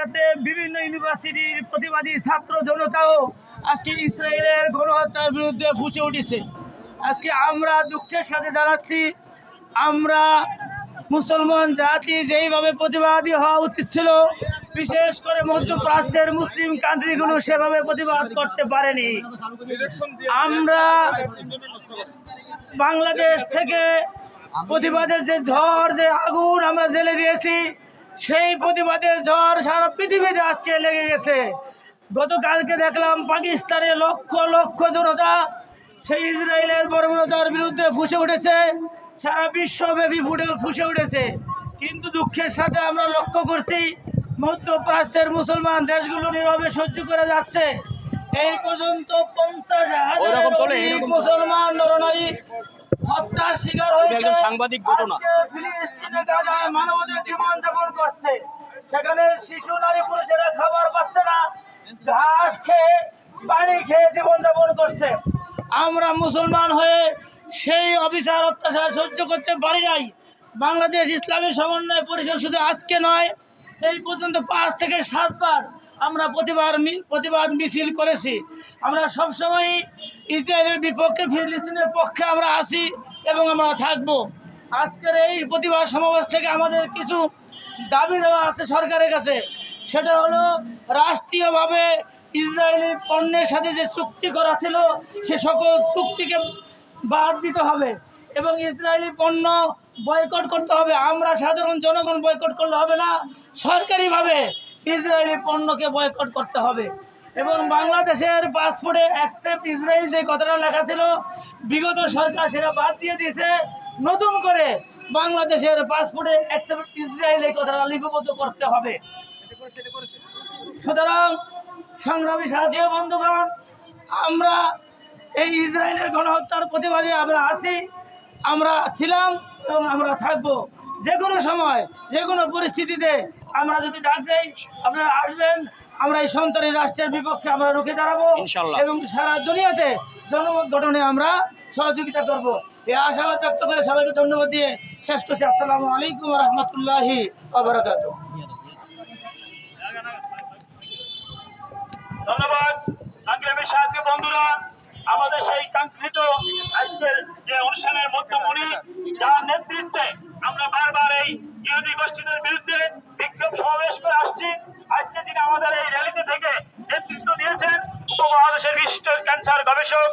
আমেরিকাতে বিভিন্ন ইউনিভার্সিটির প্রতিবাদী ছাত্র জনতাও আজকে ইসরায়েলের গণহত্যার বিরুদ্ধে ফুসে উঠেছে। আজকে আমরা দুঃখের সাথে জানাচ্ছি, আমরা মুসলমান জাতি যেইভাবে প্রতিবাদী হওয়া উচিত ছিল, বিশেষ করে মধ্যপ্রাচ্যের মুসলিম কান্ট্রিগুলো সেভাবে প্রতিবাদ করতে পারেনি। আমরা বাংলাদেশ থেকে প্রতিবাদের যে ঝড়, যে আগুন আমরা জেলে দিয়েছি সেই প্রতিবাদের ঝড় সারা পৃথিবীতে আজকে লেগে গেছে। গতকালকে দেখলাম পাকিস্তানে লক্ষ লক্ষ জনতা সেই ইসরায়েলের বর্বরতার বিরুদ্ধে ফুসে উঠেছে। সারা বিশ্বব্যাপী ফুটে ফুসে উঠেছে। কিন্তু দুঃখের সাথে আমরা লক্ষ্য করছি মধ্যপ্রাচ্যের মুসলমান দেশগুলো নীরবে সহ্য করে যাচ্ছে। এই পর্যন্ত পঞ্চাশ হাজার মুসলমান নরনারী হত্যার শিকার হয়েছে। সাংবাদিক ঘটনা। মানবতার জীবন যাপন করছে। সেখানে শিশু নারী পুরুষেরা খাবার পাচ্ছে না। ঘাস খেয়ে পানি খেয়ে জীবন যাপন করছে। আমরা মুসলমান হয়ে সেই অবিচার অত্যাচার সহ্য করতে পারি নাই। বাংলাদেশ ইসলামী সমন্বয় পরিষদ শুধু আজকে নয় এই পর্যন্ত পাঁচ থেকে সাতবার আমরা প্রতিবার প্রতিবাদ মিছিল করেছি। আমরা সবসময় ইসরায়েলের বিপক্ষে, ফিলিস্তিনের পক্ষে আমরা আছি এবং আমরা থাকব। আজকের এই প্রতিবাদ সমাবেশ থেকে আমাদের কিছু দাবি দেওয়া আছে সরকারের কাছে। সেটা হলো, রাষ্ট্রীয়ভাবে ইসরায়েলি পণ্যের সাথে যে চুক্তি করা ছিল, সে সকল চুক্তিকে বাদ দিতে হবে এবং ইসরায়েলি পণ্য বয়কট করতে হবে। আমরা সাধারণ জনগণ বয়কট করলে হবে না। সরকারিভাবে ইসরায়েলি পণ্যকে বয়কট করতে হবে। এবং বাংলাদেশের পাসপোর্টে অ্যাকসেপ্ট ইসরায়েল যে কথাটা লেখা ছিল, বিগত সরকার সেটা বাদ দিয়ে দিয়েছে। নতুন করে বাংলাদেশের পাসপোর্টে অ্যাকসেপ্ট ইসরায়েল এই কথাটা লিপিবদ্ধ করতে হবে। সুতরাং সংগ্রামী সাথী বন্ধুগণ, আমরা এই ইসরায়েলের গণহত্যার প্রতিবাদে আমরা আছি। আমরা ছিলাম এবং আমরা থাকব। যে কোনো সময় যে কোনো পরিস্থিতিতে আমরা যদি ডাক দেই আপনারা আসবেন আমরা এই সন্তানী রাষ্ট্রের বিপক্ষে আমরা রুখে দাঁড়াবো এবং সারা দুনিয়াতে জনমত গঠনে আমরা সহযোগিতা করব। এই আশাবাদ ব্যক্ত করে সবাইকে ধন্যবাদ দিয়ে শেষ করছি। আসসালামু আলাইকুম রহমতুল্লাহি আবরকাত আমরা বারবার এই বিরোধী গোষ্ঠীদের বিরুদ্ধে বিক্ষোভ সমাবেশ করে আসছি। আজকে যিনি আমাদের এই র্যালিতে থেকে নেতৃত্ব দিয়েছেন, উপমহাদেশের বিশিষ্ট ক্যান্সার গবেষক